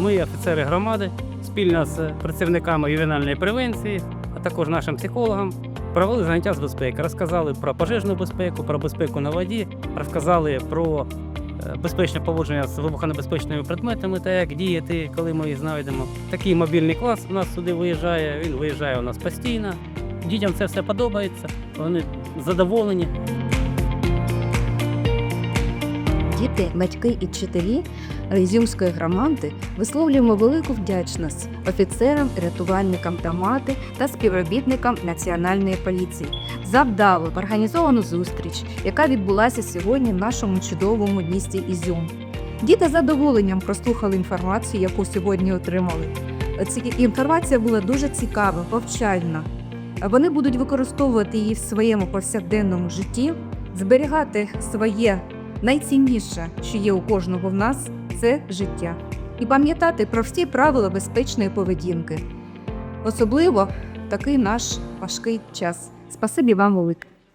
Ми, офіцери громади, спільно з працівниками ювенальної превенції, а також нашим психологам, провели заняття з безпеки. Розказали про пожежну безпеку, про безпеку на воді, розказали про е, безпечне поводження з вибухонебезпечними предметами та як діяти, коли ми їх знайдемо. Такий мобільний клас у нас сюди виїжджає. Він виїжджає у нас постійно. Дітям це все подобається, вони задоволені. Діти, батьки і вчителі Ізюмської громади висловлюємо велику вдячність офіцерам, рятувальникам Томати та співробітникам Національної поліції за вдалу організовану зустріч, яка відбулася сьогодні в нашому чудовому місті Ізюм. Діти з задоволенням прослухали інформацію, яку сьогодні отримали. Ці інформація була дуже цікава, повчальна. Вони будуть використовувати її в своєму повсякденному житті, зберігати своє найцінніше, що є у кожного в нас, це життя. І пам'ятати про всі правила безпечної поведінки. Особливо такий наш важкий час. Спасибі вам велике.